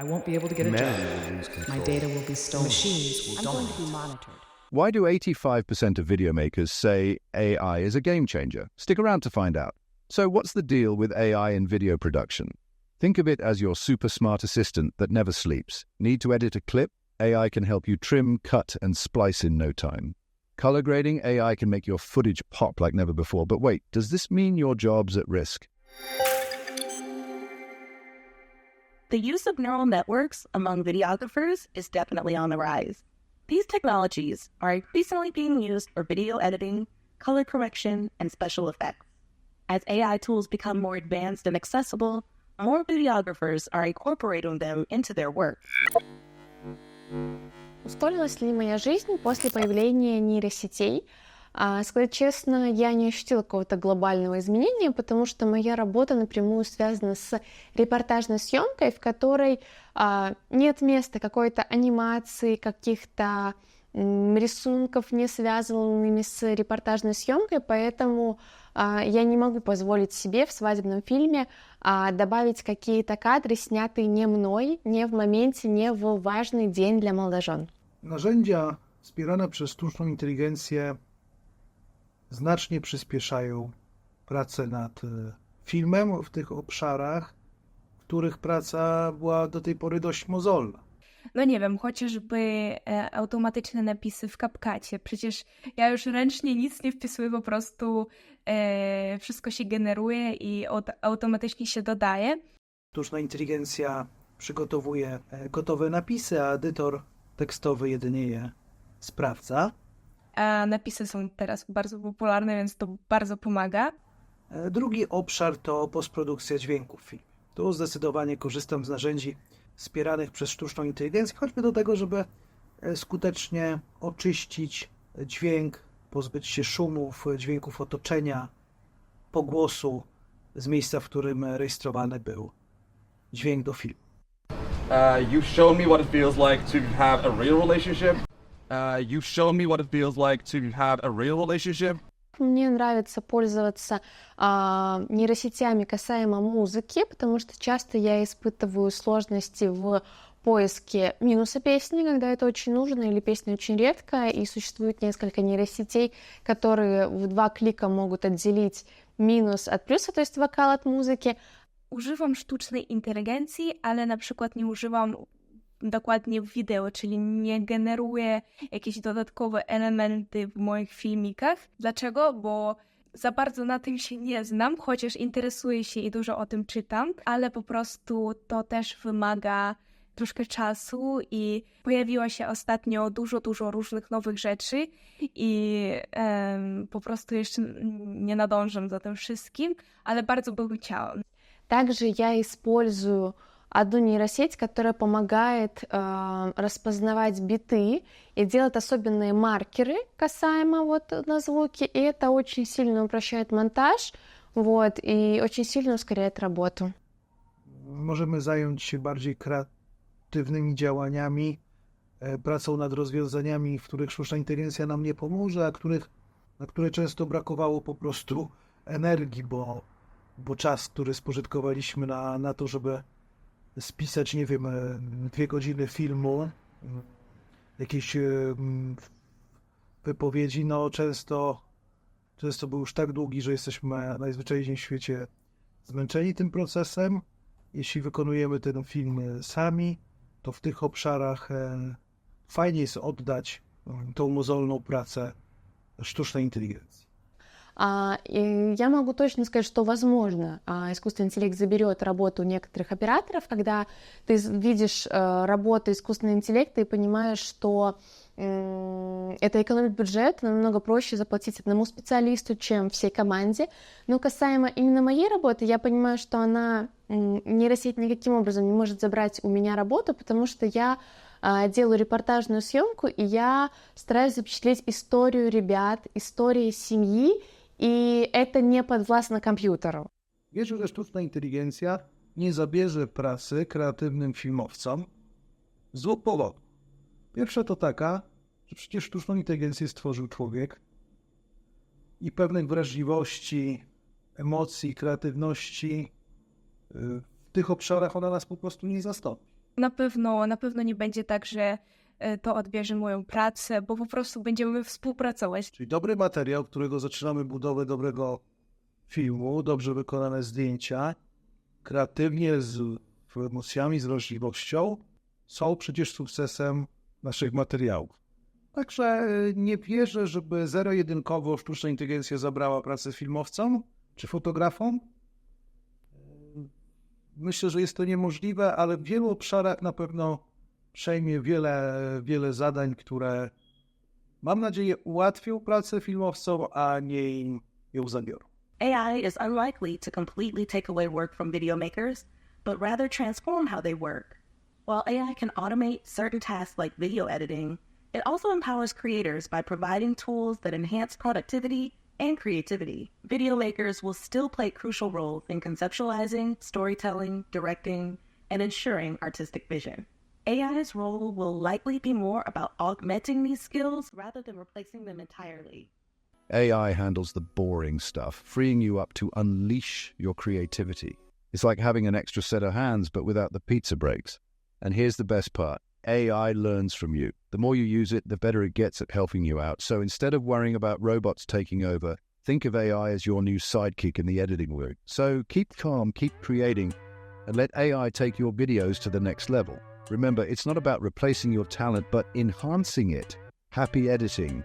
I won't be able to get a Men job. will lose control. My data will be stolen. Machines will I'm going to be monitored. Why do 85% of video makers say AI is a game changer? Stick around to find out. So, what's the deal with AI in video production? Think of it as your super smart assistant that never sleeps. Need to edit a clip? AI can help you trim, cut, and splice in no time. Color grading? AI can make your footage pop like never before. But wait, does this mean your job's at risk? The use of neural networks among videographers is definitely on the rise. These technologies are increasingly being used for video editing, color correction, and special effects. As AI tools become more advanced and accessible, more videographers are incorporating them into their work. Ускорилась ли моя жизнь после появления нейросетей? А, сказать честно, я не ощутила какого-то глобального изменения, потому что моя работа напрямую связана с репортажной съемкой, в которой а, нет места какой-то анимации, каких-то рисунков, не связанными с репортажной съемкой, поэтому а, я не могу позволить себе в свадебном фильме добавить какие-то кадры, снятые не мной, не в моменте, не в важный день для молодожен. Narzędzia wspierane przez sztuczną znacznie przyspieszają pracę nad e, filmem w tych obszarach, w których praca była do tej pory dość mozolna. No nie wiem, chociażby e, automatyczne napisy w kapkacie. Przecież ja już ręcznie nic nie wpisuję, po prostu e, wszystko się generuje i aut- automatycznie się dodaje. Sztuczna inteligencja przygotowuje gotowe napisy, a edytor tekstowy jedynie je sprawdza. A napisy są teraz bardzo popularne, więc to bardzo pomaga. E, Drugi obszar to postprodukcja dźwięku w filmie. Tu zdecydowanie korzystam z narzędzi wspieranych przez sztuczną inteligencję, choćby do tego, żeby e, skutecznie oczyścić dźwięk, pozbyć się szumów, e, dźwięków otoczenia, pogłosu z miejsca, w którym rejestrowany był dźwięk do filmu. Uh, you've shown me what it feels like to have a real relationship. Uh, you've shown me what it feels like to have a real relationship. Мне нравится пользоваться а, нейросетями касаемо музыки, потому что часто я испытываю сложности в поиске минуса песни, когда это очень нужно, или песня очень редкая, и существует несколько нейросетей, которые в два клика могут отделить минус от плюса, то есть вокал от музыки. Używam sztucznej inteligencji, ale na przykład nie używam dokładnie w wideo, czyli nie generuję jakieś dodatkowe elementy w moich filmikach. Dlaczego? Bo za bardzo na tym się nie znam, chociaż interesuję się i dużo o tym czytam, ale po prostu to też wymaga troszkę czasu i pojawiło się ostatnio dużo, dużo różnych nowych rzeczy i em, po prostu jeszcze nie nadążam za tym wszystkim, ale bardzo bym chciała. Также я использую одну нейросеть, которая помогает э, распознавать биты и делает особенные маркеры касаемо вот на звуки, и это очень сильно упрощает монтаж, вот, и очень сильно ускоряет работу. Się bardziej kreatywnymi działaniami, e, pracą nad rozwiązaniami, w których sztuczna nam nie pomoże, a których, na które często brakowało po prostu energii, bo, bo czas, który spożytkowaliśmy na, na to, żeby spisać, nie wiem, e, dwie godziny filmu, m, jakieś e, wypowiedzi, no często, często był już tak długi, że jesteśmy najzwyczajniej w świecie zmęczeni tym procesem. Jeśli wykonujemy ten film e, sami, to w tych obszarach fajnie jest oddać e, tą mozolną pracę sztucznej inteligencji. А, и я могу точно сказать, что возможно, а, искусственный интеллект заберет работу некоторых операторов, когда ты видишь э, работу искусственного интеллекта и понимаешь, что это экономит бюджет, намного проще заплатить одному специалисту, чем всей команде. Но касаемо именно моей работы, я понимаю, что она м, нейросеть никаким образом не может забрать у меня работу, потому что я а, делаю репортажную съемку, и я стараюсь запечатлеть историю ребят, истории семьи, и это не подвластно компьютеру. Wierzę, że sztuczna inteligencja nie zabierze pracy kreatywnym filmowcom z dwóch powodów. Pierwsza to taka, że przecież sztuczną inteligencję stworzył człowiek i pewnych wrażliwości, emocji, kreatywności y, w tych obszarach ona nas po prostu nie zastąpi. na pewno, na pewno nie będzie tak, że e, to odbierze moją pracę, bo po prostu będziemy współpracować. Czyli dobry materiał, którego zaczynamy budowę dobrego filmu, dobrze wykonane zdjęcia, kreatywnie, z emocjami, z wrażliwością, są przecież sukcesem naszych materiałów. Także y, nie wierzę, żeby zero-jedynkowo sztuczna inteligencja zabrała pracę filmowcom czy fotografom. Y, Myślę, że jest to niemożliwe, ale w wielu obszarach na pewno przejmie wiele, wiele zadań, które mam nadzieję ułatwią pracę filmowcom, a nie im ją zabiorą. AI is unlikely to completely take away work from video makers, but rather transform how they work. While AI can automate certain tasks like video editing, it also empowers creators by providing tools that enhance productivity and creativity. Video makers will still play crucial roles in conceptualizing, storytelling, directing, and ensuring artistic vision. AI's role will likely be more about augmenting these skills rather than replacing them entirely. AI handles the boring stuff, freeing you up to unleash your creativity. It's like having an extra set of hands, but without the pizza breaks. And here's the best part AI learns from you. The more you use it, the better it gets at helping you out. So instead of worrying about robots taking over, think of AI as your new sidekick in the editing room. So keep calm, keep creating, and let AI take your videos to the next level. Remember, it's not about replacing your talent, but enhancing it. Happy editing.